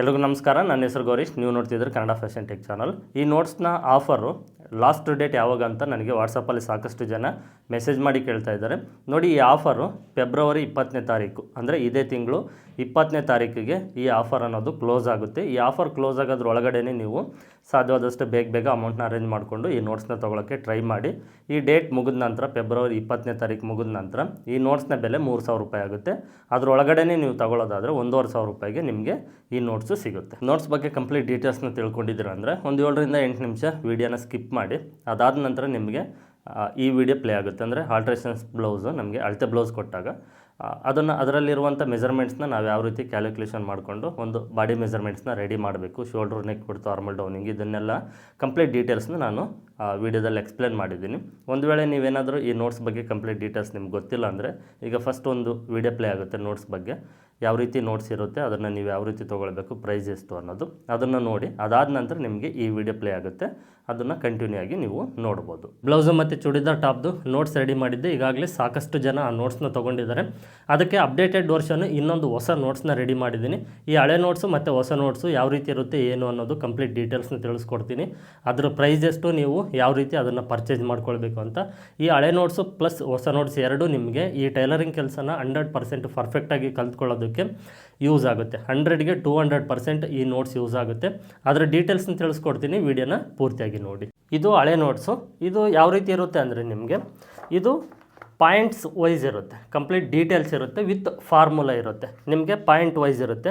ಎಲ್ರಿಗೂ ನಮಸ್ಕಾರ. ನನ್ನ ಹೆಸರು ಗೌರೀಶ್. ನೀವು ನೋಡ್ತಿದ್ರೆ ಕನ್ನಡ ಫ್ಯಾಷನ್ ಟೆಕ್ ಚಾನಲ್. ಈ ನೋಟ್ಸ್ನ ಆಫರು ಲಾಸ್ಟ್ ಡೇಟ್ ಯಾವಾಗ ಅಂತ ನನಗೆ ವಾಟ್ಸಪ್ಪಲ್ಲಿ ಸಾಕಷ್ಟು ಜನ ಮೆಸೇಜ್ ಮಾಡಿ ಕೇಳ್ತಾ ಇದ್ದಾರೆ. ನೋಡಿ, ಈ ಆಫರು ಫೆಬ್ರವರಿ ಇಪ್ಪತ್ತನೇ ತಾರೀಕು, ಅಂದರೆ ಇದೇ ತಿಂಗಳು ಇಪ್ಪತ್ತನೇ ತಾರೀಕಿಗೆ ಈ ಆಫರ್ ಅನ್ನೋದು ಕ್ಲೋಸ್ ಆಗುತ್ತೆ. ಈ ಆಫರ್ ಕ್ಲೋಸ್ ಆಗೋದ್ರ ಒಳಗಡೆ ನೀವು ಸಾಧ್ಯವಾದಷ್ಟು ಬೇಗ ಬೇಗ ಅಮೌಂಟ್ನ ಅರೇಂಜ್ ಮಾಡಿಕೊಂಡು ಈ ನೋಟ್ಸ್ನ ತೊಗೊಳಕ್ಕೆ ಟ್ರೈ ಮಾಡಿ. ಈ ಡೇಟ್ ಮುಗಿದ ನಂತರ ಫೆಬ್ರವರಿ ಇಪ್ಪತ್ತನೇ ತಾರೀಕು ಮುಗಿದ ನಂತರ ಈ ನೋಟ್ಸ್ನ ಬೆಲೆ ಮೂರು ಸಾವಿರ ರೂಪಾಯಿ ಆಗುತ್ತೆ. ಅದರೊಳಗಡೆ ನೀವು ತಗೊಳ್ಳೋದಾದರೆ ಒಂದೂವರೆ ಸಾವಿರ ರೂಪಾಯಿಗೆ ನಿಮಗೆ ಈ ನೋಟ್ಸು ಸಿಗುತ್ತೆ. ನೋಟ್ಸ್ ಬಗ್ಗೆ ಕಂಪ್ಲೀಟ್ ಡೀಟೇಲ್ಸ್ನ ತಿಳ್ಕೊಂಡಿದ್ದೀರ ಅಂದರೆ ಒಂದು ಏಳರಿಂದ ಎಂಟು ನಿಮಿಷ ವೀಡಿಯೋನ ಸ್ಕಿಪ್ ಮಾಡಿ. ಅದಾದ ನಂತರ ನಿಮಗೆ ಈ ವಿಡಿಯೋ ಪ್ಲೇ ಆಗುತ್ತೆ. ಅಂದರೆ ಆಲ್ಟ್ರೇಷನ್ಸ್ ಬ್ಲೌಸು ನಮಗೆ ಅಳತೆ ಬ್ಲೌಸ್ ಕೊಟ್ಟಾಗ ಅದನ್ನು ಅದರಲ್ಲಿರುವಂಥ ಮೆಜರ್ಮೆಂಟ್ಸ್ನ ನಾವು ಯಾವ ರೀತಿ ಕ್ಯಾಲ್ಕುಲೇಷನ್ ಮಾಡಿಕೊಂಡು ಒಂದು ಬಾಡಿ ಮೆಜರ್ಮೆಂಟ್ಸ್ನ ರೆಡಿ ಮಾಡಬೇಕು. Shoulder neck width armhole downing ಇದನ್ನೆಲ್ಲ ಕಂಪ್ಲೀಟ್ ಡೀಟೇಲ್ಸ್ನ ನಾನು ವಿಡಿಯೋದಲ್ಲಿ ಎಕ್ಸ್ಪ್ಲೇನ್ ಮಾಡಿದ್ದೀನಿ. ಒಂದು ವೇಳೆ ನೀವೇನಾದರೂ ಈ ನೋಟ್ಸ್ ಬಗ್ಗೆ ಕಂಪ್ಲೀಟ್ ಡೀಟೇಲ್ಸ್ ನಿಮ್ಗೆ ಗೊತ್ತಿಲ್ಲ ಅಂದರೆ, ಈಗ ಫಸ್ಟ್ ಒಂದು ವಿಡಿಯೋ ಪ್ಲೇ ಆಗುತ್ತೆ ನೋಟ್ಸ್ ಬಗ್ಗೆ. ಯಾವ ರೀತಿ ನೋಟ್ಸ್ ಇರುತ್ತೆ, ಅದನ್ನು ನೀವು ಯಾವ ರೀತಿ ತೊಗೊಳ್ಬೇಕು ಪ್ರೈಸ್ ಎಷ್ಟು ಅನ್ನೋದು. ಅದನ್ನು ನೋಡಿ, ಅದಾದ ನಂತರ ನಿಮಗೆ ಈ ವಿಡಿಯೋ ಪ್ಲೇ ಆಗುತ್ತೆ. ಅದನ್ನು ಕಂಟಿನ್ಯೂ ಆಗಿ ನೀವು ನೋಡ್ಬೋದು. ಬ್ಲೌಸು ಮತ್ತು ಚೂಡಿದಾರ್ ಟಾಪ್ದು ನೋಟ್ಸ್ ರೆಡಿ ಮಾಡಿದ್ದೆ. ಈಗಾಗಲೇ ಸಾಕಷ್ಟು ಜನ ಆ ನೋಟ್ಸ್ನ ತೊಗೊಂಡಿದ್ದಾರೆ. ಅದಕ್ಕೆ ಅಪ್ಡೇಟೆಡ್ ವರ್ಷನ್ನು ಇನ್ನೊಂದು ಹೊಸ ನೋಟ್ಸ್ನ ರೆಡಿ ಮಾಡಿದ್ದೀನಿ. ಈ ಹಳೆ ನೋಟ್ಸು ಮತ್ತು ಹೊಸ ನೋಟ್ಸು ಯಾವ ರೀತಿ ಇರುತ್ತೆ, ಏನು ಅನ್ನೋದು ಕಂಪ್ಲೀಟ್ ಡೀಟೇಲ್ಸ್ನ ತಿಳಿಸ್ಕೊಡ್ತೀನಿ. ಅದರ ಪ್ರೈಸ್ ಎಷ್ಟು, ನೀವು ಯಾವ ರೀತಿ ಅದನ್ನು ಪರ್ಚೇಸ್ ಮಾಡ್ಕೊಳ್ಬೇಕು ಅಂತ. ಈ ಹಳೆ ನೋಟ್ಸು ಪ್ಲಸ್ ಹೊಸ ನೋಟ್ಸ್ ಎರಡು ನಿಮಗೆ ಈ ಟೈಲರಿಂಗ್ ಕೆಲಸನ ಹಂಡ್ರೆಡ್ ಪರ್ಸೆಂಟ್ ಪರ್ಫೆಕ್ಟಾಗಿ ಕಲ್ತ್ಕೊಳ್ಳೋದಕ್ಕೆ ಯೂಸ್ ಆಗುತ್ತೆ. ಹಂಡ್ರೆಡ್ಗೆ ಟೂ ಹಂಡ್ರೆಡ್ ಪರ್ಸೆಂಟ್ ಈ ನೋಟ್ಸ್ ಯೂಸ್ ಆಗುತ್ತೆ. ಅದರ ಡೀಟೇಲ್ಸ್ನ ತಿಳಿಸ್ಕೊಡ್ತೀನಿ. ವೀಡಿಯೋನ ಪೂರ್ತಿಯಾಗಿ ನೋಡಿ. ಇದು ಹಳೆ ನೋಟ್ಸು ಇದು ಯಾವ ರೀತಿ ಇರುತ್ತೆ ಅಂದರೆ ನಿಮಗೆ ಇದು ಪಾಯಿಂಟ್ಸ್ ವೈಸ್ ಇರುತ್ತೆ. ಕಂಪ್ಲೀಟ್ ಡೀಟೇಲ್ಸ್ ಇರುತ್ತೆ ವಿತ್ ಫಾರ್ಮುಲಾ ಇರುತ್ತೆ. ನಿಮಗೆ ಪಾಯಿಂಟ್ ವೈಸ್ ಇರುತ್ತೆ.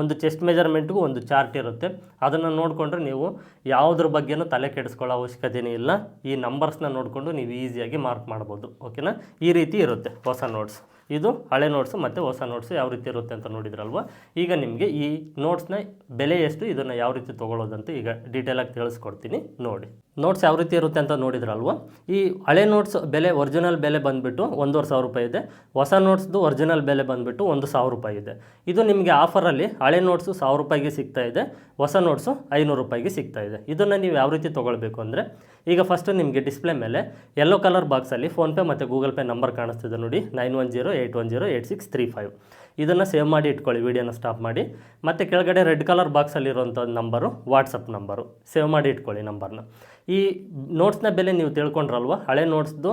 ಒಂದು ಚೆಸ್ಟ್ ಮೆಜರ್ಮೆಂಟ್ಗೂ ಒಂದು ಚಾರ್ಟ್ ಇರುತ್ತೆ. ಅದನ್ನು ನೋಡಿಕೊಂಡ್ರೆ ನೀವು ಯಾವುದ್ರ ಬಗ್ಗೆನೂ ತಲೆ ಕೆಡಿಸ್ಕೊಳ್ಳೋ ಅವಶ್ಯಕತೆಯೇ ಇಲ್ಲ. ಈ ನಂಬರ್ಸ್ನ ನೋಡಿಕೊಂಡು ನೀವು ಈಸಿಯಾಗಿ ಮಾರ್ಕ್ ಮಾಡ್ಬೋದು. ಓಕೆನಾ ಈ ರೀತಿ ಇರುತ್ತೆ ಹೊಸ ನೋಟ್ಸ್ ಇದು ಹಳೆ ನೋಟ್ಸು ಮತ್ತು ಹೊಸ ನೋಟ್ಸು ಯಾವ ರೀತಿ ಇರುತ್ತೆ ಅಂತ ನೋಡಿದ್ರಲ್ವ? ಈಗ ನಿಮಗೆ ಈ ನೋಟ್ಸ್ನ ಬೆಲೆ ಎಷ್ಟು, ಇದನ್ನು ಯಾವ ರೀತಿ ತೊಗೊಳ್ಳೋದಂತ ಈಗ ಡೀಟೇಲಾಗಿ ತಿಳಿಸ್ಕೊಡ್ತೀನಿ ನೋಡಿ. ನೋಟ್ಸ್ ಯಾವ ರೀತಿ ಇರುತ್ತೆ ಅಂತ ನೋಡಿದ್ರಲ್ವ? ಈ ಹಳೆ ನೋಟ್ಸ್ ಬೆಲೆ ಒರಿಜಿನಲ್ ಬೆಲೆ ಬಂದುಬಿಟ್ಟು ಒಂದೂವರೆ ಸಾವಿರ ರೂಪಾಯಿ ಇದೆ. ಹೊಸ ನೋಟ್ಸ್ದು ಒರಿಜಿನಲ್ ಬೆಲೆ ಬಂದುಬಿಟ್ಟು ಒಂದು ಸಾವಿರ ರೂಪಾಯಿ ಇದೆ. ಇದು ನಿಮಗೆ ಆಫರಲ್ಲಿ ಹಳೆ ನೋಟ್ಸು ಸಾವಿರ ರೂಪಾಯಿಗೆ ಸಿಗ್ತಾ ಇದೆ, ಹೊಸ ನೋಟ್ಸು ಐನೂರು ರೂಪಾಯಿಗೆ ಸಿಗ್ತಾ ಇದೆ. ಇದನ್ನು ನೀವು ಯಾವ ರೀತಿ ತೊಗೊಳ್ಬೇಕು ಅಂದರೆ ಈಗ ಫಸ್ಟು ನಿಮಗೆ ಡಿಸ್ಪ್ಲೇ ಮೇಲೆ ಯೆಲ್ಲೋ ಕಲರ್ ಬಾಕ್ಸಲ್ಲಿ ಫೋನ್ಪೇ ಮತ್ತು ಗೂಗಲ್ ಪೇ ನಂಬರ್ ಕಾಣಿಸ್ತಿದೆ ನೋಡಿ nine one zero eight one zero eight six three five ಇದನ್ನು ಸೇವ್ ಮಾಡಿ ಇಟ್ಕೊಳ್ಳಿ ವೀಡಿಯೋನ ಸ್ಟಾಪ್ ಮಾಡಿ. ಮತ್ತು ಕೆಳಗಡೆ ರೆಡ್ ಕಲರ್ ಬಾಕ್ಸಲ್ಲಿರುವಂಥ ನಂಬರು ವಾಟ್ಸಪ್ ನಂಬರು ಸೇವ್ ಮಾಡಿ ಇಟ್ಕೊಳ್ಳಿ ನಂಬರ್ನ ಈ ನೋಟ್ಸ್ನ ಬೆಲೆ ನೀವು ತಿಳ್ಕೊಂಡ್ರಲ್ವ? ಹಳೆ ನೋಟ್ಸ್ದು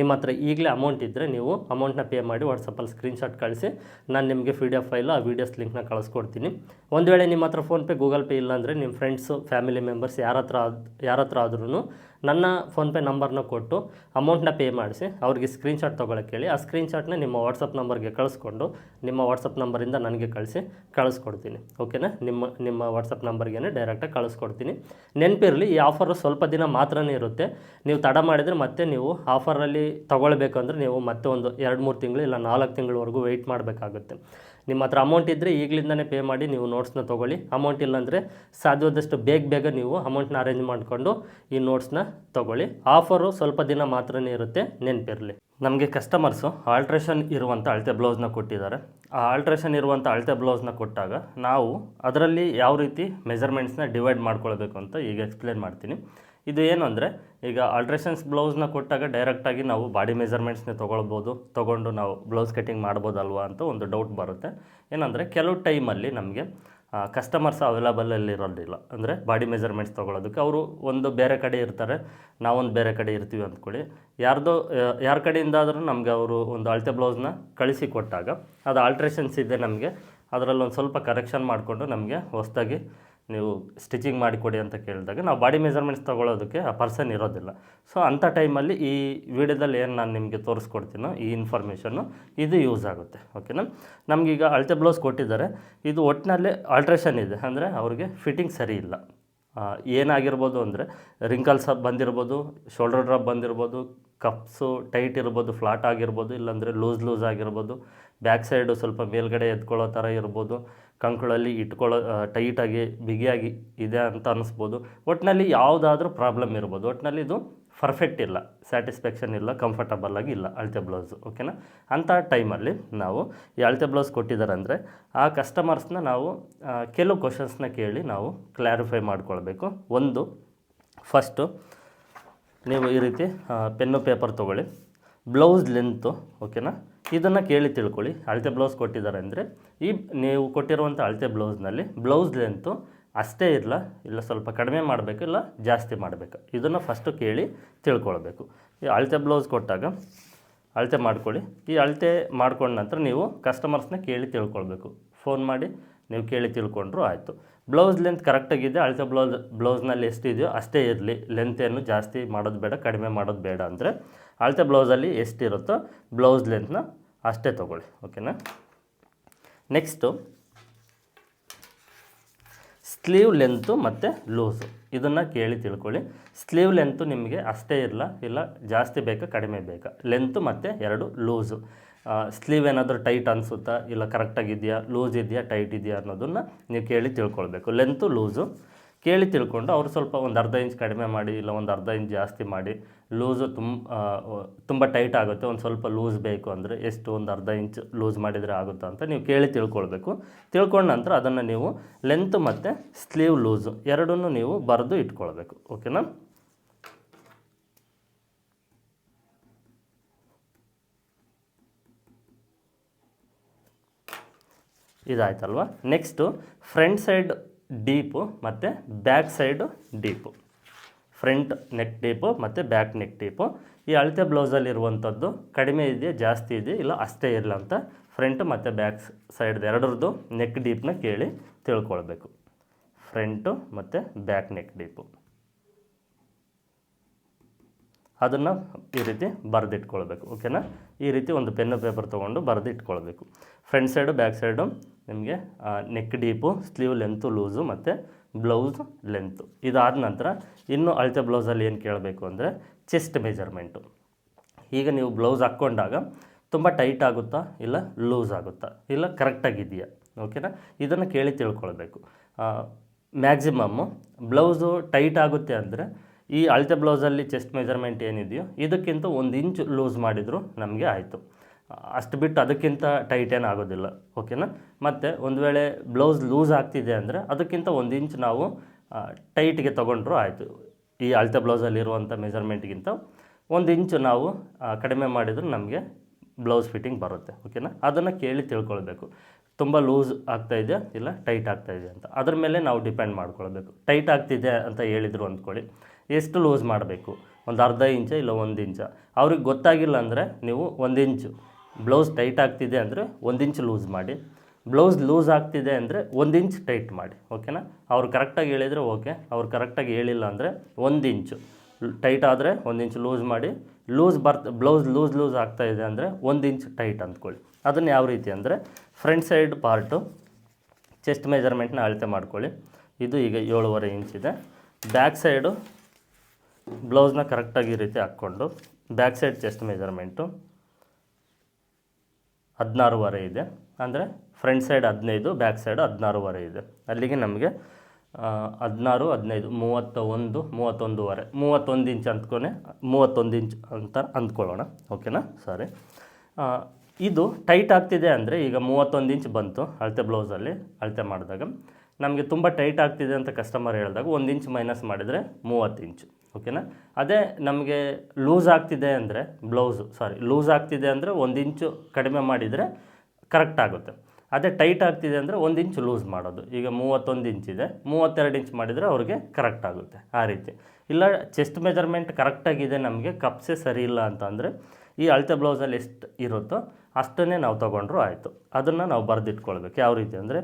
ನಿಮ್ಮ ಹತ್ರ ಈಗಲೇ ಅಮೌಂಟ್ ಇದ್ದರೆ ನೀವು ಅಮೌಂಟ್ನ ಪೇ ಮಾಡಿ ವಾಟ್ಸಪ್ಪಲ್ಲಿ ಸ್ಕ್ರೀನ್ಶಾಟ್ ಕಳಿಸಿ. ನಾನು ನಿಮಗೆ ಪಿ ಡಿ ಎಫ್ ಫೈಲು ಆ ವೀಡಿಯೋಸ್ ಲಿಂಕ್ನ ಕಳಿಸ್ಕೊಡ್ತೀನಿ. ಒಂದು ವೇಳೆ ನಿಮ್ಮ ಹತ್ರ ಫೋನ್ಪೇ ಗೂಗಲ್ ಪೇ ಇಲ್ಲ ಅಂದರೆ ನಿಮ್ಮ ಫ್ರೆಂಡ್ಸು ಫ್ಯಾಮಿಲಿ ಮೆಂಬರ್ಸ್ ಯಾರ ಹತ್ರ ಯಾರ ಹತ್ರ ಆದ್ರೂ ನನ್ನ ಫೋನ್ಪೇ ನಂಬರ್ನ ಕೊಟ್ಟು ಅಮೌಂಟ್ನ ಪೇ ಮಾಡಿಸಿ, ಅವ್ರಿಗೆ ಸ್ಕ್ರೀನ್ಶಾಟ್ ತೊಗೊಳಕ್ಕೆ ಹೇಳಿ. ಆ ಸ್ಕ್ರೀನ್ಶಾಟ್ನ ನಿಮ್ಮ ವಾಟ್ಸಪ್ ನಂಬರ್ಗೆ ಕಳಿಸ್ಕೊಂಡು ನಿಮ್ಮ ವಾಟ್ಸಪ್ ನಂಬರಿಂದ ನನಗೆ ಕಳಿಸಿ, ಕಳಿಸ್ಕೊಡ್ತೀನಿ. ಓಕೆನಾ ನಿಮ್ಮ ನಿಮ್ಮ ವಾಟ್ಸಪ್ ನಂಬರ್ಗೆ ಡೈರೆಕ್ಟಾಗಿ ಕಳಿಸ್ಕೊಡ್ತೀನಿ. ನೆನಪಿರಲಿ, ಈ ಆಫರು ಸ್ವಲ್ಪ ದಿನ ಮಾತ್ರನೇ ಇರುತ್ತೆ. ನೀವು ತಡ ಮಾಡಿದರೆ ಮತ್ತೆ ನೀವು ಆಫರಲ್ಲಿ ತೊಗೊಳ್ಬೇಕು ಅಂದರೆ ನೀವು ಮತ್ತೆ ಒಂದು ಎರಡು ಮೂರು ತಿಂಗಳು ಇಲ್ಲ ನಾಲ್ಕು ತಿಂಗಳವರೆಗೂ ವೆಯ್ಟ್ ಮಾಡಬೇಕಾಗುತ್ತೆ. ನಿಮ್ಮ ಹತ್ರ ಅಮೌಂಟ್ ಇದ್ದರೆ ಈಗಲಿಂದನೇ ಪೇ ಮಾಡಿ ನೀವು ನೋಟ್ಸ್ನ ತೊಗೊಳ್ಳಿ. ಅಮೌಂಟ್ ಇಲ್ಲಾಂದರೆ ಸಾಧ್ಯವಾದಷ್ಟು ಬೇಗ ಬೇಗ ನೀವು ಅಮೌಂಟ್ನ ಅರೇಂಜ್ ಮಾಡಿಕೊಂಡು ಈ ನೋಟ್ಸ್ನ ತೊಗೊಳ್ಳಿ. ಆಫರು ಸ್ವಲ್ಪ ದಿನ ಮಾತ್ರನೇ ಇರುತ್ತೆ, ನೆನಪಿರಲಿ. ನಮಗೆ ಕಸ್ಟಮರ್ಸು ಆಲ್ಟ್ರೇಷನ್ ಇರುವಂಥ ಅಳತೆ ಬ್ಲೌಸ್ನ ಕೊಟ್ಟಿದ್ದಾರೆ. ಆ ಆಲ್ಟ್ರೇಷನ್ ಇರುವಂಥ ಅಳತೆ ಬ್ಲೌಸ್ನ ಕೊಟ್ಟಾಗ ನಾವು ಅದರಲ್ಲಿ ಯಾವ ರೀತಿ ಮೆಜರ್ಮೆಂಟ್ಸ್ನ ಡಿವೈಡ್ ಮಾಡ್ಕೊಳ್ಬೇಕು ಅಂತ ಈಗ ಎಕ್ಸ್ಪ್ಲೇನ್ ಮಾಡ್ತೀನಿ. ಇದು ಏನು ಅಂದರೆ, ಈಗ ಆಲ್ಟ್ರೇಷನ್ಸ್ ಬ್ಲೌಸ್ನ ಕೊಟ್ಟಾಗ ಡೈರೆಕ್ಟಾಗಿ ನಾವು ಬಾಡಿ ಮೆಜರ್ಮೆಂಟ್ಸ್ನ ತೊಗೊಳ್ಬೋದು, ತೊಗೊಂಡು ನಾವು ಬ್ಲೌಸ್ ಕಟ್ಟಿಂಗ್ ಮಾಡ್ಬೋದಲ್ವಾ ಅಂತ ಒಂದು ಡೌಟ್ ಬರುತ್ತೆ. ಏನಂದರೆ, ಕೆಲವು ಟೈಮಲ್ಲಿ ನಮಗೆ ಕಸ್ಟಮರ್ಸ್ ಅವೈಲಬಲಲ್ಲಿ ಇರೋದಿಲ್ಲ. ಅಂದರೆ ಬಾಡಿ ಮೆಜರ್ಮೆಂಟ್ಸ್ ತೊಗೊಳೋದಕ್ಕೆ ಅವರು ಒಂದು ಬೇರೆ ಕಡೆ ಇರ್ತಾರೆ, ನಾವೊಂದು ಬೇರೆ ಕಡೆ ಇರ್ತೀವಿ ಅಂದ್ಕೊಳ್ಳಿ. ಯಾರ್ದೋ ಯಾರ ಕಡೆಯಿಂದಾದರೂ ನಮಗೆ ಅವರು ಒಂದು ಅಳತೆ ಬ್ಲೌಸ್ನ ಕಳಿಸಿ ಕೊಟ್ಟಾಗ, ಅದು ಆಲ್ಟ್ರೇಷನ್ಸ್ ಇದೆ ನಮಗೆ, ಅದರಲ್ಲಿ ಒಂದು ಸ್ವಲ್ಪ ಕರೆಕ್ಷನ್ ಮಾಡಿಕೊಂಡು ನಮಗೆ ಹೊಸದಾಗಿ ನೀವು ಸ್ಟಿಚಿಂಗ್ ಮಾಡಿಕೊಡಿ ಅಂತ ಕೇಳಿದಾಗ ನಾವು ಬಾಡಿ ಮೆಜರ್ಮೆಂಟ್ಸ್ ತೊಗೊಳೋದಕ್ಕೆ ಆ ಪರ್ಸನ್ ಇರೋದಿಲ್ಲ. ಸೊ ಅಂಥ ಟೈಮಲ್ಲಿ ಈ ವಿಡಿಯೋದಲ್ಲಿ ಏನು ನಾನು ನಿಮಗೆ ತೋರಿಸ್ಕೊಡ್ತೀನೋ ಈ ಇನ್ಫಾರ್ಮೇಷನ್ನು ಇದು ಯೂಸ್ ಆಗುತ್ತೆ. ಓಕೆನಾ ನಮಗೀಗ ಅಳತೆ ಬ್ಲೌಸ್ ಕೊಟ್ಟಿದ್ದಾರೆ. ಇದು ಒಟ್ಟಿನಲ್ಲಿ ಆಲ್ಟ್ರೇಷನ್ ಇದೆ. ಅಂದರೆ ಅವ್ರಿಗೆ ಫಿಟ್ಟಿಂಗ್ ಸರಿ ಇಲ್ಲ. ಏನಾಗಿರ್ಬೋದು ಅಂದರೆ ರಿಂಕಲ್ಸ್ ಬಂದಿರ್ಬೋದು ಶೋಲ್ಡರ್ ಡ್ರಾಪ್ ಬಂದಿರ್ಬೋದು ಕಪ್ಸು ಟೈಟ್ ಇರ್ಬೋದು ಫ್ಲಾಟ್ ಆಗಿರ್ಬೋದು, ಇಲ್ಲಾಂದರೆ ಲೂಸ್ ಲೂಸ್ ಆಗಿರ್ಬೋದು ಬ್ಯಾಕ್ ಸೈಡು ಸ್ವಲ್ಪ ಮೇಲ್ಗಡೆ ಎತ್ಕೊಳ್ಳೋ ಥರ ಇರ್ಬೋದು ಕಂಕುಳಲ್ಲಿ ಇಟ್ಕೊಳ್ಳೋ ಟೈಟಾಗಿ, ಬಿಗಿಯಾಗಿ ಇದೆ ಅಂತ ಅನ್ನಿಸ್ಬೋದು. ಒಟ್ಟಿನಲ್ಲಿ ಯಾವುದಾದ್ರೂ ಪ್ರಾಬ್ಲಮ್ ಇರ್ಬೋದು. ಒಟ್ಟಿನಲ್ಲಿ ಇದು ಪರ್ಫೆಕ್ಟ್ ಇಲ್ಲ. ಸ್ಯಾಟಿಸ್ಫ್ಯಾಕ್ಷನ್ ಇಲ್ಲ, ಕಂಫರ್ಟಬಲ್ ಆಗಿ ಇಲ್ಲ, ಅಳತೆ ಬ್ಲೌಸು, ಓಕೆನಾ? ಅಂಥ ಟೈಮಲ್ಲಿ ನಾವು ಈ ಅಳತೆ ಬ್ಲೌಸ್ ಕೊಟ್ಟಿದ್ದಾರೆ ಅಂದರೆ ಆ ಕಸ್ಟಮರ್ಸ್ನ ನಾವು ಕೆಲವು ಕ್ವಶನ್ಸ್ನ ಕೇಳಿ ನಾವು ಕ್ಲಾರಿಫೈ ಮಾಡ್ಕೊಳ್ಬೇಕು. ಒಂದು ಫಸ್ಟು ನೀವು ಈ ರೀತಿ ಪೆನ್ನು ಪೇಪರ್ ತೊಗೊಳ್ಳಿ. ಬ್ಲೌಸ್ ಲೆಂತು ಓಕೆನಾ? ಇದನ್ನು ಕೇಳಿ ತಿಳ್ಕೊಳ್ಳಿ. ಅಳತೆ ಬ್ಲೌಸ್ ಕೊಟ್ಟಿದ್ದಾರೆ ಅಂದರೆ, ಈ ನೀವು ಕೊಟ್ಟಿರುವಂಥ ಅಳತೆ ಬ್ಲೌಸ್ನಲ್ಲಿ ಬ್ಲೌಸ್ ಲೆಂತು ಅಷ್ಟೇ ಇರಲ್ಲ ಇಲ್ಲ ಸ್ವಲ್ಪ ಕಡಿಮೆ ಮಾಡಬೇಕು, ಇಲ್ಲ ಜಾಸ್ತಿ ಮಾಡಬೇಕು. ಇದನ್ನು ಫಸ್ಟು ಕೇಳಿ ತಿಳ್ಕೊಳ್ಬೇಕು. ಈ ಅಳತೆ ಬ್ಲೌಸ್ ಕೊಟ್ಟಾಗ ಅಳತೆ ಮಾಡ್ಕೊಳ್ಳಿ. ಈ ಅಳತೆ ಮಾಡ್ಕೊಂಡ ನಂತರ ನೀವು ಕಸ್ಟಮರ್ಸ್ನ ಕೇಳಿ ತಿಳ್ಕೊಳ್ಬೇಕು. ಫೋನ್ ಮಾಡಿ, ನೀವು ಕೇಳಿ ತಿಳ್ಕೊಂಡ್ರು ಆಯಿತು. ಬ್ಲೌಸ್ ಲೆಂತ್ ಕರೆಕ್ಟಾಗಿದೆ ಅಳತೆ ಬ್ಲೌಸ್ ಬ್ಲೌಸ್ನಲ್ಲಿ ಎಷ್ಟಿದೆಯೋ ಅಷ್ಟೇ ಇರಲಿ. ಲೆಂತ್ ಏನು ಜಾಸ್ತಿ ಮಾಡೋದು ಬೇಡ, ಕಡಿಮೆ ಮಾಡೋದು ಬೇಡ ಅಂದರೆ, ಅಳತೆ ಬ್ಲೌಸಲ್ಲಿ ಎಷ್ಟಿರುತ್ತೋ ಬ್ಲೌಸ್ ಲೆಂತ್ನ ಅಷ್ಟೇ ತೊಗೊಳ್ಳಿ, ಓಕೆನಾ? ನೆಕ್ಸ್ಟು ಸ್ಲೀವ್ ಲೆಂತು ಮತ್ತು ಲೂಸು ಇದನ್ನು ಕೇಳಿ ತಿಳ್ಕೊಳ್ಳಿ. ಸ್ಲೀವ್ ಲೆಂತು ನಿಮಗೆ ಅಷ್ಟೇ ಇರಲ್ಲ ಇಲ್ಲ ಜಾಸ್ತಿ ಬೇಕಾ, ಕಡಿಮೆ ಬೇಕಾ? ಲೆಂತು ಮತ್ತು ಎರಡು ಲೂಸು ಸ್ಲೀವ್ ಏನಾದರೂ ಟೈಟ್ ಅನಿಸುತ್ತಾ? ಇಲ್ಲ ಕರೆಕ್ಟಾಗಿದೆಯಾ ಲೂಸ್ ಇದೆಯಾ? ಟೈಟ್ ಇದೆಯಾ ಅನ್ನೋದನ್ನು ನೀವು ಕೇಳಿ ತಿಳ್ಕೊಳ್ಬೇಕು. ಲೆಂತು ಲೂಸು ಕೇಳಿ ತಿಳ್ಕೊಂಡು ಅವರು ಸ್ವಲ್ಪ ಒಂದು ಅರ್ಧ ಇಂಚ್ ಕಡಿಮೆ ಮಾಡಿ ಇಲ್ಲ ಒಂದು ಅರ್ಧ ಇಂಚ್ ಜಾಸ್ತಿ ಮಾಡಿ, ಲೂಸು ತುಂಬ ತುಂಬ ಟೈಟ್ ಆಗುತ್ತೆ, ಒಂದು ಸ್ವಲ್ಪ ಲೂಸ್ ಬೇಕು ಅಂದರೆ ಎಷ್ಟು ಒಂದು ಅರ್ಧ ಇಂಚ್ ಲೂಸ್ ಮಾಡಿದರೆ ಆಗುತ್ತಾ ಅಂತ ನೀವು ಕೇಳಿ ತಿಳ್ಕೊಳ್ಬೇಕು. ತಿಳ್ಕೊಂಡ ನಂತರ ಅದನ್ನು ನೀವು ಲೆಂತ್ ಮತ್ತು ಸ್ಲೀವ್ ಲೂಸು ಎರಡನ್ನೂ ನೀವು ಬರೆದು ಇಟ್ಕೊಳ್ಬೇಕು. ಓಕೆನಾ? ಇದಾಯ್ತಲ್ವ? ನೆಕ್ಸ್ಟು, ಫ್ರಂಟ್ ಸೈಡ್ ಡೀಪು ಮತ್ತು back side deep. Front neck deep ಮತ್ತು ಬ್ಯಾಕ್ ನೆಕ್ ಡೀಪು. ಈ ಅಳತೆ ಬ್ಲೌಸಲ್ಲಿ ಇರುವಂಥದ್ದು ಕಡಿಮೆ ಇದೆಯಾ, ಜಾಸ್ತಿ ಇದೆಯಾ, ಇಲ್ಲ ಅಷ್ಟೇ ಇರಲ್ಲ ಅಂತ ಫ್ರಂಟ್ ಮತ್ತು ಬ್ಯಾಕ್ ಸೈಡ್ದು ಎರಡರದ್ದು ನೆಕ್ ಡೀಪ್ನ ಕೇಳಿ ತಿಳ್ಕೊಳ್ಬೇಕು. ಫ್ರಂಟು ಮತ್ತು ಬ್ಯಾಕ್ ನೆಕ್ ಡೀಪು. ಅದನ್ನು ಈ ರೀತಿ ಬರೆದಿಟ್ಕೊಳ್ಬೇಕು, ಓಕೆನಾ? ಈ ರೀತಿ ಒಂದು ಪೆನ್ನು ಪೇಪರ್ ತೊಗೊಂಡು ಬರೆದಿಟ್ಕೊಳ್ಬೇಕು. ಫ್ರಂಟ್ ಸೈಡು, ಬ್ಯಾಕ್ ಸೈಡು ನಿಮಗೆ neck deep sleeve length loose ಮತ್ತು ಬ್ಲೌಸ್ ಲೆಂತು ಇದಾದ ನಂತರ ಇನ್ನು ಅಳತೆ ಬ್ಲೌಸಲ್ಲಿ ಏನು ಕೇಳಬೇಕು ಅಂದರೆ ಚೆಸ್ಟ್ ಮೆಜರ್ಮೆಂಟು ಈಗ ನೀವು ಬ್ಲೌಸ್ ಹಾಕ್ಕೊಂಡಾಗ ತುಂಬ ಟೈಟ್ ಆಗುತ್ತಾ ಇಲ್ಲ ಲೂಸ್ ಆಗುತ್ತಾ ಇಲ್ಲ ಕರೆಕ್ಟಾಗಿದೆಯಾ ಓಕೆನಾ ಇದನ್ನು ಕೇಳಿ ತಿಳ್ಕೊಳ್ಬೇಕು. ಮ್ಯಾಕ್ಸಿಮಮ್ಮು ಬ್ಲೌಸು ಟೈಟ್ ಆಗುತ್ತೆ ಅಂದರೆ ಈ ಅಳತೆ ಬ್ಲೌಸಲ್ಲಿ ಚೆಸ್ಟ್ ಮೆಜರ್ಮೆಂಟ್ ಏನಿದೆಯೋ ಇದಕ್ಕಿಂತ ಒಂದು ಇಂಚ್ ಲೂಸ್ ಮಾಡಿದರೂ ನಮಗೆ ಆಯಿತು. ಅಷ್ಟು ಬಿಟ್ಟು ಅದಕ್ಕಿಂತ ಟೈಟ್ ಏನು ಆಗೋದಿಲ್ಲ ಓಕೆನಾ ಮತ್ತು ಒಂದು ವೇಳೆ ಬ್ಲೌಸ್ ಲೂಸ್ ಆಗ್ತಿದೆ ಅಂದರೆ ಅದಕ್ಕಿಂತ ಒಂದು ಇಂಚ್ ನಾವು ಟೈಟ್ಗೆ ತೊಗೊಂಡ್ರು ಆಯಿತು. ಈ ಅಳತೆ ಬ್ಲೌಸಲ್ಲಿರುವಂಥ ಮೆಜರ್ಮೆಂಟ್ಗಿಂತ ಒಂದು ಇಂಚು ನಾವು ಕಡಿಮೆ ಮಾಡಿದರೆ ನಮಗೆ ಬ್ಲೌಸ್ ಫಿಟ್ಟಿಂಗ್ ಬರುತ್ತೆ ಓಕೆನಾ ಅದನ್ನು ಕೇಳಿ ತಿಳ್ಕೊಳ್ಬೇಕು. ತುಂಬ ಲೂಸ್ ಆಗ್ತಾ ಇದೆಯಾ? ಇಲ್ಲ ಟೈಟ್ ಆಗ್ತಾ ಇದೆ ಅಂತ. ಅದ್ರ ಮೇಲೆ ನಾವು ಡಿಪೆಂಡ್ ಮಾಡ್ಕೊಳ್ಬೇಕು. ಟೈಟ್ ಆಗ್ತಿದೆ ಅಂತ ಹೇಳಿದರು ಅಂದ್ಕೊಳ್ಳಿ. ಎಷ್ಟು ಲೂಸ್ ಮಾಡಬೇಕು? ಒಂದು ಅರ್ಧ ಇಂಚ ಇಲ್ಲ ಒಂದು ಇಂಚ ಅವ್ರಿಗೆ ಗೊತ್ತಾಗಿಲ್ಲ ಅಂದರೆ ನೀವು ಒಂದು ಇಂಚು ಬ್ಲೌಸ್ ಟೈಟ್ ಆಗ್ತಿದೆ ಅಂದರೆ ಒಂದು ಇಂಚ್ ಲೂಸ್ ಮಾಡಿ. ಬ್ಲೌಸ್ ಲೂಸ್ ಆಗ್ತಿದೆ ಅಂದರೆ ಒಂದು ಇಂಚ್ ಟೈಟ್ ಮಾಡಿ. ಓಕೆನಾ? ಅವ್ರು ಕರೆಕ್ಟಾಗಿ ಹೇಳಿದರೆ ಓಕೆ. ಅವ್ರು ಕರೆಕ್ಟಾಗಿ ಹೇಳಿಲ್ಲ ಅಂದರೆ ಒಂದು ಇಂಚು ಟೈಟ್ ಆದರೆ ಒಂದು ಇಂಚ್ ಲೂಸ್ ಮಾಡಿ. ಲೂಸ್ ಬರ್ತ, ಬ್ಲೌಸ್ ಲೂಸ್ ಲೂಸ್ ಆಗ್ತಾ ಇದೆ ಅಂದರೆ ಒಂದು ಇಂಚ್ ಟೈಟ್ ಅಂದ್ಕೊಳ್ಳಿ. ಅದನ್ನು ಯಾವ ರೀತಿ ಅಂದರೆ ಫ್ರಂಟ್ ಸೈಡ್ ಪಾರ್ಟು ಚೆಸ್ಟ್ ಮೆಜರ್ಮೆಂಟ್ನ ಅಳತೆ ಮಾಡ್ಕೊಳ್ಳಿ. ಇದು ಈಗ ಏಳುವರೆ ಇಂಚ್ ಇದೆ. ಬ್ಯಾಕ್ ಸೈಡು ಬ್ಲೌಸ್ನ ಕರೆಕ್ಟಾಗಿ ಈ ರೀತಿ ಹಾಕ್ಕೊಂಡು, ಬ್ಯಾಕ್ ಸೈಡ್ ಚೆಸ್ಟ್ ಮೆಜರ್ಮೆಂಟು ಹದಿನಾರುವರೆ ಇದೆ. ಅಂದರೆ ಫ್ರಂಟ್ ಸೈಡ್ ಹದಿನೈದು ಬ್ಯಾಕ್ ಸೈಡ್ ಹದಿನಾರುವರೆ ಇದೆ. ಅಲ್ಲಿಗೆ ನಮಗೆ ಹದಿನಾರು, ಹದಿನೈದು ಮೂವತ್ತ ಒಂದು ಮೂವತ್ತೊಂದುವರೆ, ಮೂವತ್ತೊಂದು ಇಂಚ್ ಅಂದ್ಕೊನೆ ಮೂವತ್ತೊಂದು ಇಂಚ್ ಅಂತ ಅಂದ್ಕೊಳ್ಳೋಣ. ಓಕೆನಾ ಸಾರಿ ಇದು ಟೈಟ್ ಆಗ್ತಿದೆ ಅಂದರೆ ಈಗ ಮೂವತ್ತೊಂದು ಇಂಚ್ ಬಂತು ಅಳತೆ ಬ್ಲೌಸಲ್ಲಿ ಅಳತೆ ಮಾಡಿದಾಗ. ನಮಗೆ ತುಂಬ ಟೈಟ್ ಆಗ್ತಿದೆ ಅಂತ ಕಸ್ಟಮರ್ ಹೇಳಿದಾಗ ಒಂದು ಇಂಚ್ ಮೈನಸ್ ಮಾಡಿದರೆ ಮೂವತ್ತು ಇಂಚು. ಓಕೆನಾ? ಅದೇ ನಮಗೆ ಲೂಸ್ ಆಗ್ತಿದೆ ಅಂದರೆ, ಬ್ಲೌಸು ಸಾರಿ ಲೂಸ್ ಆಗ್ತಿದೆ ಅಂದರೆ ಒಂದು ಇಂಚು ಕಡಿಮೆ ಮಾಡಿದರೆ ಕರೆಕ್ಟ್ ಆಗುತ್ತೆ. ಅದೇ ಟೈಟ್ ಆಗ್ತಿದೆ ಅಂದರೆ ಒಂದು ಇಂಚು ಲೂಸ್ ಮಾಡೋದು. ಈಗ ಮೂವತ್ತೊಂದು ಇಂಚ್ ಇದೆ, ಮೂವತ್ತೆರಡು ಇಂಚ್ ಮಾಡಿದರೆ ಅವ್ರಿಗೆ ಕರೆಕ್ಟ್ ಆಗುತ್ತೆ ಆ ರೀತಿ. ಇಲ್ಲ ಚೆಸ್ಟ್ ಮೆಜರ್ಮೆಂಟ್ ಕರೆಕ್ಟಾಗಿದೆ ನಮಗೆ, ಕಪ್ಸೆ ಸರಿ ಇಲ್ಲ ಅಂತ ಅಂದರೆ ಈ ಅಳತೆ ಬ್ಲೌಸಲ್ಲಿ ಎಷ್ಟು ಇರುತ್ತೋ ಅಷ್ಟನ್ನೇ ನಾವು ತೊಗೊಂಡ್ರು ಆಯಿತು. ಅದನ್ನು ನಾವು ಬರೆದಿಟ್ಕೊಳ್ಬೇಕು. ಯಾವ ರೀತಿ ಅಂದರೆ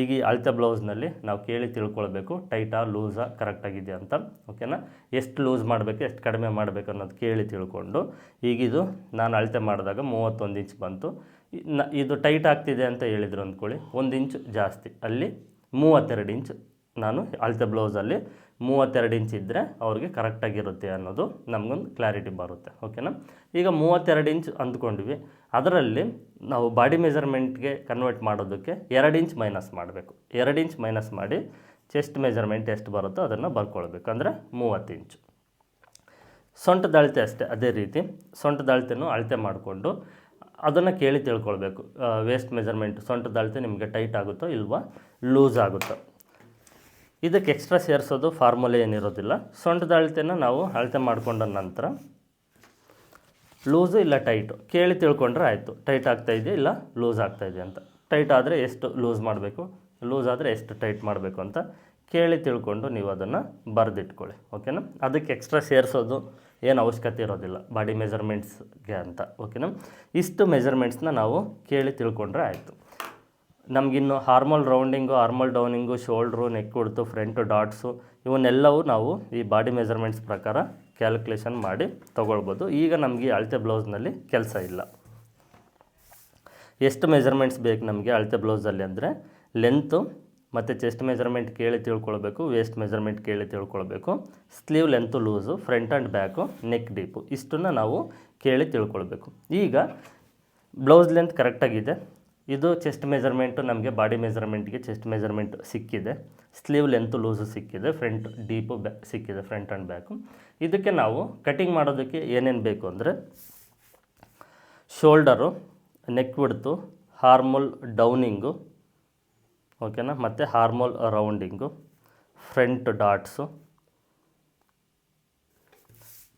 ಈಗ ಈ ಅಳತೆ ಬ್ಲೌಸ್ನಲ್ಲಿ ನಾವು ಕೇಳಿ ತಿಳ್ಕೊಳ್ಬೇಕು ಟೈಟಾ ಲೂಸಾ ಕರೆಕ್ಟಾಗಿದೆ ಅಂತ. ಓಕೆನಾ ಎಷ್ಟು ಲೂಸ್ ಮಾಡಬೇಕು, ಎಷ್ಟು ಕಡಿಮೆ ಮಾಡಬೇಕು ಅನ್ನೋದು ಕೇಳಿ ತಿಳ್ಕೊಂಡು ಈಗಿದು ನಾನು ಅಳತೆ ಮಾಡಿದಾಗ ಮೂವತ್ತೊಂದು ಇಂಚ್ ಬಂತು. ಇದು ಟೈಟ್ ಆಗ್ತಿದೆ ಅಂತ ಹೇಳಿದ್ರು ಅಂದ್ಕೊಳ್ಳಿ. ಒಂದು ಇಂಚು ಜಾಸ್ತಿ. ಅಲ್ಲಿ ಮೂವತ್ತೆರಡು ಇಂಚ್ ನಾನು ಅಳತೆ ಬ್ಲೌಸಲ್ಲಿ ಮೂವತ್ತೆರಡು ಇಂಚ್ ಇದ್ದರೆ ಅವ್ರಿಗೆ ಕರೆಕ್ಟಾಗಿರುತ್ತೆ ಅನ್ನೋದು ನಮಗೊಂದು ಕ್ಲಾರಿಟಿ ಬರುತ್ತೆ, ಓಕೆನಾ? ಈಗ ಮೂವತ್ತೆರಡು ಇಂಚ್ ಅಂದ್ಕೊಂಡ್ವಿ, ಅದರಲ್ಲಿ ನಾವು ಬಾಡಿ ಮೆಜರ್ಮೆಂಟ್ಗೆ ಕನ್ವರ್ಟ್ ಮಾಡೋದಕ್ಕೆ ಎರಡು ಇಂಚ್ ಮೈನಸ್ ಮಾಡಬೇಕು. ಎರಡು ಇಂಚ್ ಮೈನಸ್ ಮಾಡಿ ಚೆಸ್ಟ್ ಮೆಜರ್ಮೆಂಟ್ ಎಷ್ಟು ಬರುತ್ತೋ ಅದನ್ನು ಬರ್ಕೊಳ್ಬೇಕು, ಅಂದರೆ ಮೂವತ್ತು ಇಂಚು. ಸೊಂಟದ ಅಳತೆ ಅಷ್ಟೇ, ಅದೇ ರೀತಿ ಸೊಂಟದ ಅಳತೆನೂ ಅಳತೆ ಮಾಡಿಕೊಂಡು ಅದನ್ನು ಕೇಳಿ ತಿಳ್ಕೊಳ್ಬೇಕು. ವೇಸ್ಟ್ ಮೆಜರ್ಮೆಂಟ್ ಸೊಂಟದ ಅಳತೆ ನಿಮಗೆ ಟೈಟ್ ಆಗುತ್ತೋ ಇಲ್ವಾ ಲೂಸ್ ಆಗುತ್ತೋ. ಇದಕ್ಕೆ ಎಕ್ಸ್ಟ್ರಾ ಸೇರಿಸೋದು ಫಾರ್ಮುಲೆ ಏನಿರೋದಿಲ್ಲ. ಸೊಂಟದ ಅಳತೆನ ನಾವು ಅಳತೆ ಮಾಡಿಕೊಂಡ ನಂತರ ಲೂಸು ಇಲ್ಲ ಟೈಟು ಕೇಳಿ ತಿಳ್ಕೊಂಡ್ರೆ ಆಯಿತು. ಟೈಟ್ ಆಗ್ತಾ ಇದೆಯಾ ಇಲ್ಲ ಲೂಸ್ ಆಗ್ತಾ ಇದೆಯಾ ಅಂತ. ಟೈಟ್ ಆದರೆ ಎಷ್ಟು ಲೂಸ್ ಮಾಡಬೇಕು? ಲೂಸ್ ಆದರೆ ಎಷ್ಟು ಟೈಟ್ ಮಾಡಬೇಕು ಅಂತ ಕೇಳಿ ತಿಳ್ಕೊಂಡು ನೀವು ಅದನ್ನು ಬರೆದಿಟ್ಕೊಳ್ಳಿ. ಓಕೆನಾ ಅದಕ್ಕೆ ಎಕ್ಸ್ಟ್ರಾ ಸೇರಿಸೋದು ಏನು ಅವಶ್ಯಕತೆ ಇರೋದಿಲ್ಲ. ಬಾಡಿ ಮೆಜರ್ಮೆಂಟ್ಸ್ಗೆ ಅಂತ. ಓಕೆನಾ ಇಷ್ಟು ಮೆಜರ್ಮೆಂಟ್ಸ್ನ ನಾವು ಕೇಳಿ ತಿಳ್ಕೊಂಡ್ರೆ ಆಯಿತು. ನಮಗಿನ್ನು armhole rounding armhole downing, shoulder neck width front dots ಇವನ್ನೆಲ್ಲವೂ ನಾವು ಈ ಬಾಡಿ ಮೆಜರ್ಮೆಂಟ್ಸ್ ಪ್ರಕಾರ ಕ್ಯಾಲ್ಕುಲೇಷನ್ ಮಾಡಿ ತೊಗೊಳ್ಬೋದು. ಈಗ ನಮಗೆ ಅಳತೆ ಬ್ಲೌಸ್ನಲ್ಲಿ ಕೆಲಸ ಇಲ್ಲ. ಎಷ್ಟು ಮೆಜರ್ಮೆಂಟ್ಸ್ ಬೇಕು ನಮಗೆ ಅಳತೆ ಬ್ಲೌಸಲ್ಲಿ ಅಂದರೆ ಲೆಂತು ಮತ್ತು ಚೆಸ್ಟ್ ಮೆಜರ್ಮೆಂಟ್ ಕೇಳಿ ತಿಳ್ಕೊಳ್ಬೇಕು ವೇಸ್ಟ್ ಮೆಜರ್ಮೆಂಟ್ ಕೇಳಿ ತಿಳ್ಕೊಳ್ಬೇಕು sleeve length loose front and back neck deep ಇಷ್ಟನ್ನು ನಾವು ಕೇಳಿ ತಿಳ್ಕೊಳ್ಬೇಕು. ಈಗ ಬ್ಲೌಸ್ ಲೆಂತ್ ಕರೆಕ್ಟಾಗಿದೆ ಇದು ಚೆಸ್ಟ್ ಮೆಜರ್ಮೆಂಟು ನಮಗೆ ಬಾಡಿ ಮೆಜರ್ಮೆಂಟ್ಗೆ ಚೆಸ್ಟ್ ಮೆಜರ್ಮೆಂಟ್ ಸಿಕ್ಕಿದೆ. ಸ್ಲೀವ್ ಲೆಂತು ಲೂಸು ಸಿಕ್ಕಿದೆ ಫ್ರಂಟ್ ಡೀಪು ಬ್ಯಾ ಸಿಕ್ಕಿದೆ ಫ್ರಂಟ್ ಆ್ಯಂಡ್ ಬ್ಯಾಕು ಇದಕ್ಕೆ ನಾವು ಕಟಿಂಗ್ ಮಾಡೋದಕ್ಕೆ ಏನೇನು ಬೇಕು ಅಂದರೆ ಶೋಲ್ಡರು ನೆಕ್ ಬಿಡ್ತು ಹಾರ್ಮೋಲ್ ಡೌನಿಂಗು ಓಕೆನಾ ಮತ್ತು ಹಾರ್ಮೋಲ್ ರೌಂಡಿಂಗು ಫ್ರಂಟ್ ಡಾಟ್ಸು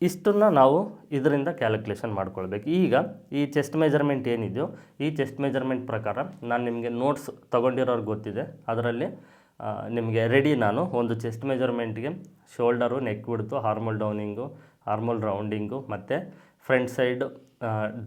ಇಷ್ಟನ್ನು ನಾವು ಇದರಿಂದ ಕ್ಯಾಲ್ಕುಲೇಷನ್ ಮಾಡ್ಕೊಳ್ಬೇಕು. ಈಗ ಈ ಚೆಸ್ಟ್ ಮೆಜರ್ಮೆಂಟ್ ಏನಿದೆಯೋ, ಈ ಚೆಸ್ಟ್ ಮೆಜರ್ಮೆಂಟ್ ಪ್ರಕಾರ ನಾನು ನಿಮಗೆ ನೋಟ್ಸ್ ತೊಗೊಂಡಿರೋರು ಗೊತ್ತಿದೆ. ಅದರಲ್ಲಿ ನಿಮಗೆ ರೆಡಿ ನಾನು ಒಂದು chest ಮೆಜರ್ಮೆಂಟ್ಗೆ shoulder neck width armhole downing armhole rounding ಮತ್ತು front side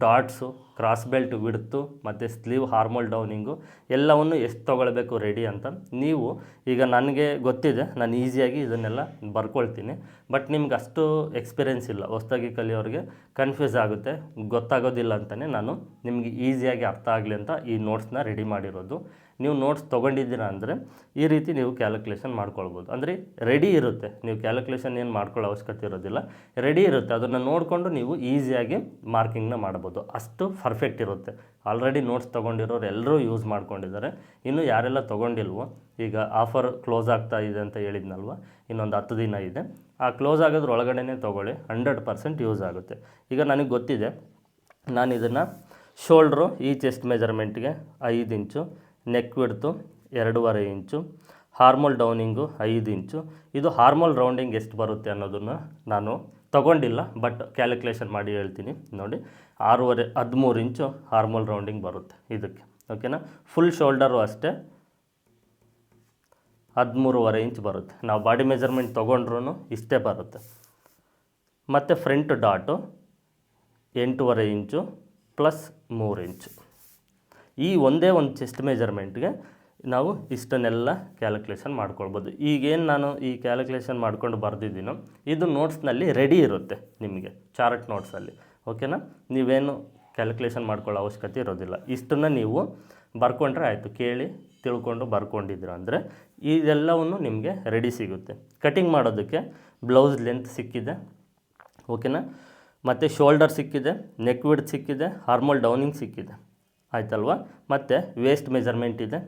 dots, cross belt width, ಮತ್ತು ಸ್ಲೀವ್ ಹಾರ್ಮೋಲ್ ಡೌನಿಂಗು, ಎಲ್ಲವನ್ನು ಎಷ್ಟು ತೊಗೊಳ್ಬೇಕು ರೆಡಿ ಅಂತ ನೀವು ಈಗ ನನಗೆ ಗೊತ್ತಿದೆ, ನಾನು ಈಸಿಯಾಗಿ ಇದನ್ನೆಲ್ಲ ಬರ್ಕೊಳ್ತೀನಿ. ಬಟ್ ನಿಮ್ಗೆ ಅಷ್ಟು ಎಕ್ಸ್ಪೀರಿಯೆನ್ಸ್ ಇಲ್ಲ, ಹೊಸ್ದಾಗಿ ಕಲಿಯೋರಿಗೆ ಕನ್ಫ್ಯೂಸ್ ಆಗುತ್ತೆ, ಗೊತ್ತಾಗೋದಿಲ್ಲ ಅಂತಲೇ ನಾನು ನಿಮಗೆ ಈಸಿಯಾಗಿ ಅರ್ಥ ಆಗಲಿ ಅಂತ ಈ ನೋಟ್ಸ್ನ ರೆಡಿ ಮಾಡಿರೋದು. ನೀವು ನೋಟ್ಸ್ ತೊಗೊಂಡಿದ್ದೀರಾ ಅಂದರೆ ಈ ರೀತಿ ನೀವು ಕ್ಯಾಲ್ಕುಲೇಷನ್ ಮಾಡ್ಕೊಳ್ಬೋದು. ಅಂದರೆ ರೆಡಿ ಇರುತ್ತೆ. ನೀವು ಕ್ಯಾಲ್ಕುಲೇಷನ್ ಏನು ಮಾಡ್ಕೊಳ್ಳೋ ಅವಶ್ಯಕತೆ ಇರೋದಿಲ್ಲ. ರೆಡಿ ಇರುತ್ತೆ. ಅದನ್ನು ನೋಡಿಕೊಂಡು ನೀವು ಈಸಿಯಾಗಿ ಮಾರ್ಕಿಂಗ್ನ ಮಾಡ್ಬೋದು. ಅಷ್ಟು ಪರ್ಫೆಕ್ಟ್ ಇರುತ್ತೆ. ಆಲ್ರೆಡಿ ನೋಟ್ಸ್ ತೊಗೊಂಡಿರೋರು ಎಲ್ಲರೂ ಯೂಸ್ ಮಾಡ್ಕೊಂಡಿದ್ದಾರೆ. ಇನ್ನು ಯಾರೆಲ್ಲ ತೊಗೊಂಡಿಲ್ವೋ, ಈಗ ಆಫರ್ ಕ್ಲೋಸ್ ಆಗ್ತಾ ಇದೆ ಅಂತ ಹೇಳಿದ್ನಲ್ವ? ಇನ್ನೊಂದು ಹತ್ತು ದಿನ ಇದೆ. ಆ ಕ್ಲೋಸ್ ಆಗೋದ್ರ ಒಳಗಡೆನೇ ತೊಗೊಳ್ಳಿ. ಹಂಡ್ರೆಡ್ ಪರ್ಸೆಂಟ್ ಯೂಸ್ ಆಗುತ್ತೆ. ಈಗ ನನಗೆ ಗೊತ್ತಿದೆ. ನಾನು ಇದನ್ನು ಶೋಲ್ಡ್ರು ಈ ಚೆಸ್ಟ್ ಮೆಜರ್ಮೆಂಟ್ಗೆ ಐದು ಇಂಚು ನೆಕ್ ವಿಡ್ತು ಎರಡೂವರೆ ಇಂಚು ಹಾರ್ಮೋಲ್ ಡೌನಿಂಗು ಐದು ಇಂಚು. ಇದು ಹಾರ್ಮೋಲ್ ರೌಂಡಿಂಗ್ ಎಷ್ಟು ಬರುತ್ತೆ ಅನ್ನೋದನ್ನು ನಾನು ತಗೊಂಡಿಲ್ಲ ಬಟ್ ಕ್ಯಾಲ್ಕುಲೇಷನ್ ಮಾಡಿ ಹೇಳ್ತೀನಿ. ನೋಡಿ, ಆರೂವರೆ, ಹದಿಮೂರು ಇಂಚು ಹಾರ್ಮೋಲ್ ರೌಂಡಿಂಗ್ ಬರುತ್ತೆ ಇದಕ್ಕೆ. ಓಕೆನಾ ಫುಲ್ ಶೋಲ್ಡರು ಅಷ್ಟೇ ಹದಿಮೂರುವರೆ ಇಂಚ್ ಬರುತ್ತೆ. ನಾವು ಬಾಡಿ ಮೆಜರ್ಮೆಂಟ್ ತೊಗೊಂಡ್ರೂ ಇಷ್ಟೇ ಬರುತ್ತೆ. ಮತ್ತು ಫ್ರಂಟ್ ಡಾಟು ಎಂಟೂವರೆ ಇಂಚು ಪ್ಲಸ್ ಮೂರು ಇಂಚು. ಈ ಒಂದೇ ಒಂದು ಚೆಸ್ಟ್ ಮೆಜರ್ಮೆಂಟ್ಗೆ ನಾವು ಇಷ್ಟನ್ನೆಲ್ಲ ಕ್ಯಾಲ್ಕುಲೇಷನ್ ಮಾಡ್ಕೊಳ್ಬೋದು. ಈಗೇನು ನಾನು ಈ ಕ್ಯಾಲ್ಕುಲೇಷನ್ ಮಾಡ್ಕೊಂಡು ಬರೆದಿದ್ದೀನೋ, ಇದು ನೋಟ್ಸ್ನಲ್ಲಿ ರೆಡಿ ಇರುತ್ತೆ ನಿಮಗೆ ಚಾರ್ಟ್ ನೋಟ್ಸಲ್ಲಿ ಓಕೆನಾ ನೀವೇನು ಕ್ಯಾಲ್ಕುಲೇಷನ್ ಮಾಡ್ಕೊಳ್ಳೋ ಅವಶ್ಯಕತೆ ಇರೋದಿಲ್ಲ. ಇಷ್ಟನ್ನು ನೀವು ಬರ್ಕೊಂಡ್ರೆ ಆಯಿತು, ಕೇಳಿ, ತಿಳ್ಕೊಂಡು ಬರ್ಕೊಂಡಿದ್ದೀರ ಅಂದರೆ ಇದೆಲ್ಲವನ್ನು ನಿಮಗೆ ರೆಡಿ ಸಿಗುತ್ತೆ. ಕಟಿಂಗ್ ಮಾಡೋದಕ್ಕೆ ಬ್ಲೌಸ್ ಲೆಂತ್ ಸಿಕ್ಕಿದೆ. ಓಕೆನಾ ಮತ್ತು ಶೋಲ್ಡರ್ ಸಿಕ್ಕಿದೆ ನೆಕ್ ವಿಡ್ ಸಿಕ್ಕಿದೆ ಹಾರ್ಮೋಲ್ ಡೌನಿಂಗ್ ಸಿಕ್ಕಿದೆ. ಆಯ್ತಲ್ವಾ? ಮತ್ತು ವೇಸ್ಟ್ ಮೆಜರ್ಮೆಂಟ್ ಇದೆ.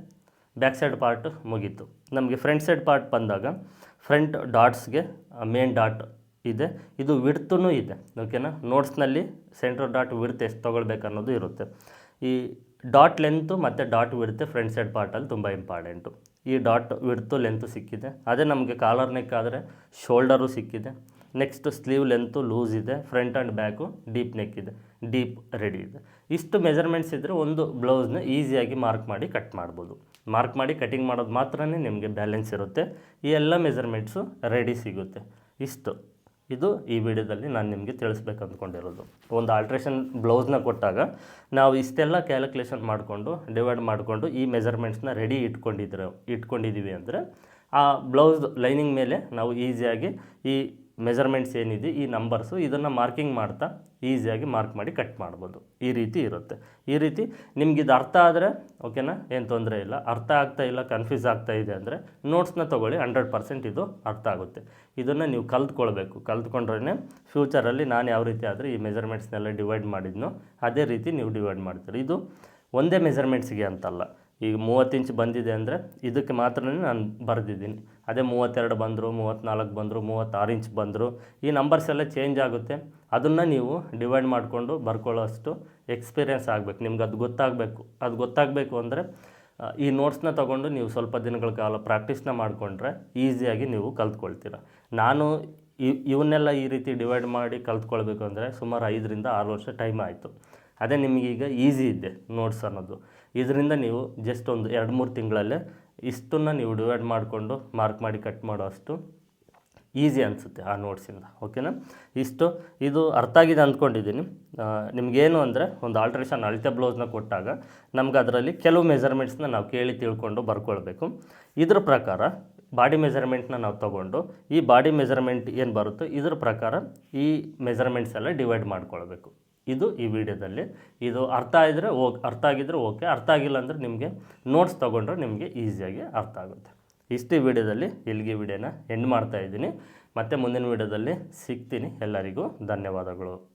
ಬ್ಯಾಕ್ ಸೈಡ್ ಪಾರ್ಟ್ ಮುಗೀತು. ನಮಗೆ ಫ್ರಂಟ್ ಸೈಡ್ ಪಾರ್ಟ್ ಬಂದಾಗ ಫ್ರಂಟ್ ಡಾಟ್ಸ್ಗೆ ಮೇನ್ ಡಾಟ್ ಇದೆ. ಇದು ವಿಡ್ತೂ ಇದೆ. ಓಕೆನಾ ನೋಟ್ಸ್ನಲ್ಲಿ ಸೆಂಟ್ರಲ್ ಡಾಟ್ ವಿಡ್ತ್ ಎಷ್ಟು ತೊಗೊಳ್ಬೇಕು ಅನ್ನೋದು ಇರುತ್ತೆ. ಈ ಡಾಟ್ ಲೆಂತು ಮತ್ತು ಡಾಟ್ ವಿಡ್ತೆ ಫ್ರಂಟ್ ಸೈಡ್ ಪಾರ್ಟಲ್ಲಿ ತುಂಬ ಇಂಪಾರ್ಟೆಂಟು ಈ ಡಾಟ್ ವಿಡ್ತು ಲೆಂತು ಸಿಕ್ಕಿದೆ. ಅದೇ ನಮಗೆ ಕಾಲರ್ ನೆಕ್ ಆದರೆ ಶೋಲ್ಡರು ಸಿಕ್ಕಿದೆ. ನೆಕ್ಸ್ಟ್ ಸ್ಲೀವ್ ಲೆಂತು ಲೂಸ್ ಇದೆ front and back deep neck ಇದೆ ಡೀಪ್ ರೆಡಿ ಇದೆ. ಇಷ್ಟು ಮೆಜರ್ಮೆಂಟ್ಸ್ ಇದ್ದರೆ ಒಂದು ಬ್ಲೌಸ್ನ ಈಸಿಯಾಗಿ ಮಾರ್ಕ್ ಮಾಡಿ ಕಟ್ ಮಾಡ್ಬೋದು. ಮಾರ್ಕ್ ಮಾಡಿ ಕಟಿಂಗ್ ಮಾಡೋದು ಮಾತ್ರನೇ ನಿಮಗೆ ಬ್ಯಾಲೆನ್ಸ್ ಇರುತ್ತೆ. ಈ ಎಲ್ಲ ಮೆಜರ್ಮೆಂಟ್ಸು ರೆಡಿ ಸಿಗುತ್ತೆ. ಇಷ್ಟು. ಇದು ಈ ವಿಡಿಯೋದಲ್ಲಿ ನಾನು ನಿಮಗೆ ತಿಳಿಸ್ಬೇಕು ಅಂದ್ಕೊಂಡಿರೋದು. ಒಂದು ಆಲ್ಟ್ರೇಷನ್ ಬ್ಲೌಸ್ನ ಕೊಟ್ಟಾಗ ನಾವು ಇಷ್ಟೆಲ್ಲ ಕ್ಯಾಲ್ಕುಲೇಷನ್ ಮಾಡಿಕೊಂಡು ಡಿವೈಡ್ ಮಾಡಿಕೊಂಡು ಈ ಮೆಜರ್ಮೆಂಟ್ಸ್ನ ರೆಡಿ ಇಟ್ಕೊಂಡಿದ್ರೆ ಇಟ್ಕೊಂಡಿದ್ದೀವಿ ಅಂದರೆ ಆ ಬ್ಲೌಸ್ ಲೈನಿಂಗ್ ಮೇಲೆ ನಾವು ಈಸಿಯಾಗಿ ಈ ಮೆಜರ್ಮೆಂಟ್ಸ್ ಏನಿದೆ, ಈ ನಂಬರ್ಸು ಇದನ್ನು ಮಾರ್ಕಿಂಗ್ ಮಾಡ್ತಾ ಈಸಿಯಾಗಿ ಮಾರ್ಕ್ ಮಾಡಿ ಕಟ್ ಮಾಡ್ಬೋದು. ಈ ರೀತಿ ಇರುತ್ತೆ. ಈ ರೀತಿ ನಿಮ್ಗೆ ಇದು ಅರ್ಥ ಆದರೆ ಓಕೆನಾ ಏನು ತೊಂದರೆ ಇಲ್ಲ. ಅರ್ಥ ಆಗ್ತಾ ಇಲ್ಲ ಕನ್ಫ್ಯೂಸ್ ಆಗ್ತಾ ಇದೆ ಅಂದರೆ ನೋಟ್ಸ್ನ ತೊಗೊಳ್ಳಿ ಹಂಡ್ರೆಡ್ ಪರ್ಸೆಂಟ್ ಇದು ಅರ್ಥ ಆಗುತ್ತೆ. ಇದನ್ನು ನೀವು ಕಲ್ತ್ಕೊಳ್ಬೇಕು. ಕಲ್ತ್ಕೊಂಡ್ರೇ ಫ್ಯೂಚರಲ್ಲಿ ನಾನು ಯಾವ ರೀತಿ ಆದರೆ ಈ ಮೆಜರ್ಮೆಂಟ್ಸ್ನೆಲ್ಲ ಡಿವೈಡ್ ಮಾಡಿದ್ನೋ, ಅದೇ ರೀತಿ ನೀವು ಡಿವೈಡ್ ಮಾಡ್ತೀರಿ. ಇದು ಒಂದೇ ಮೆಜರ್ಮೆಂಟ್ಸ್ಗೆ ಅಂತಲ್ಲ. ಈಗ ಮೂವತ್ತು ಇಂಚ್ ಬಂದಿದೆ ಅಂದರೆ ಇದಕ್ಕೆ ಮಾತ್ರ ನಾನು ಬರೆದಿದ್ದೀನಿ. ಅದೇ ಮೂವತ್ತೆರಡು ಬಂದರು ಮೂವತ್ತ್ನಾಲ್ಕು ಬಂದರು, ಮೂವತ್ತಾರು ಇಂಚ್ ಬಂದರು, ಈ ನಂಬರ್ಸ್ ಎಲ್ಲ ಚೇಂಜ್ ಆಗುತ್ತೆ. ಅದನ್ನು ನೀವು ಡಿವೈಡ್ ಮಾಡಿಕೊಂಡು ಬರ್ಕೊಳ್ಳೋ ಅಷ್ಟು ಎಕ್ಸ್ಪೀರಿಯೆನ್ಸ್ ಆಗಬೇಕು. ನಿಮ್ಗೆ ಅದು ಗೊತ್ತಾಗಬೇಕು. ಅದು ಗೊತ್ತಾಗಬೇಕು ಅಂದರೆ ಈ ನೋಟ್ಸ್ನ ತೊಗೊಂಡು ನೀವು ಸ್ವಲ್ಪ ದಿನಗಳ ಕಾಲ ಪ್ರಾಕ್ಟೀಸ್ನ ಮಾಡಿಕೊಂಡ್ರೆ ಈಸಿಯಾಗಿ ನೀವು ಕಲ್ತ್ಕೊಳ್ತೀರ. ನಾನು ಇವ್ ಇವನ್ನೆಲ್ಲ ಈ ರೀತಿ ಡಿವೈಡ್ ಮಾಡಿ ಕಲ್ತ್ಕೊಳ್ಬೇಕು ಅಂದರೆ ಸುಮಾರು ಐದರಿಂದ ಆರು ವರ್ಷ ಟೈಮ್ ಆಯಿತು. ಅದೇ ನಿಮಗೀಗ ಈಸಿ ಇದೆ ನೋಟ್ಸ್ ಅನ್ನೋದು. ಇದರಿಂದ ನೀವು ಜಸ್ಟ್ ಒಂದು ಎರಡು ಮೂರು ತಿಂಗಳಲ್ಲೇ ಇಷ್ಟನ್ನು ನೀವು ಡಿವೈಡ್ ಮಾಡಿಕೊಂಡು ಮಾರ್ಕ್ ಮಾಡಿ ಕಟ್ ಮಾಡೋ ಅಷ್ಟು ಈಸಿ ಅನಿಸುತ್ತೆ ಆ ನೋಟ್ಸಿಂದ ಓಕೆನಾ ಇಷ್ಟು, ಇದು ಅರ್ಥ ಆಗಿದೆ ಅಂದ್ಕೊಂಡಿದ್ದೀನಿ ನಿಮಗೇನು ಅಂದರೆ ಒಂದು ಆಲ್ಟ್ರೇಷನ್ ಅಳತೆ ಬ್ಲೌಸ್ನ ಕೊಟ್ಟಾಗ ನಮ್ಗೆ ಅದರಲ್ಲಿ ಕೆಲವು ಮೆಜರ್ಮೆಂಟ್ಸ್ನ ನಾವು ಕೇಳಿ ತಿಳ್ಕೊಂಡು ಬರ್ಕೊಳ್ಬೇಕು. ಇದ್ರ ಪ್ರಕಾರ ಬಾಡಿ ಮೆಜರ್ಮೆಂಟ್ನ ನಾವು ತಗೊಂಡು ಈ ಬಾಡಿ ಮೆಜರ್ಮೆಂಟ್ ಏನು ಬರುತ್ತೋ? ಇದ್ರ ಪ್ರಕಾರ ಈ ಮೆಜರ್ಮೆಂಟ್ಸ್ ಎಲ್ಲ ಡಿವೈಡ್ ಮಾಡ್ಕೊಳ್ಬೇಕು. ಇದು ಈ ವಿಡಿಯೋದಲ್ಲಿ. ಇದು ಅರ್ಥ ಆಗಿದ್ರೆ ಓಕೆ, ಅರ್ಥ ಆಗಿದ್ದರೆ ಓಕೆ, ಅರ್ಥ ಆಗಿಲ್ಲ ಅಂದರೆ ನಿಮಗೆ ನೋಟ್ಸ್ ತೊಗೊಂಡ್ರೆ ನಿಮಗೆ ಈಸಿಯಾಗಿ ಅರ್ಥ ಆಗುತ್ತೆ. ಇಷ್ಟು ಈ ವಿಡಿಯೋದಲ್ಲಿ, ಇಲ್ಲಿಗೆ ವಿಡಿಯೋನ ಎಂಡ್ ಮಾಡ್ತಾ ಇದ್ದೀನಿ. ಮತ್ತೆ ಮುಂದಿನ ವಿಡಿಯೋದಲ್ಲಿ ಸಿಗ್ತೀನಿ. ಎಲ್ಲರಿಗೂ ಧನ್ಯವಾದಗಳು.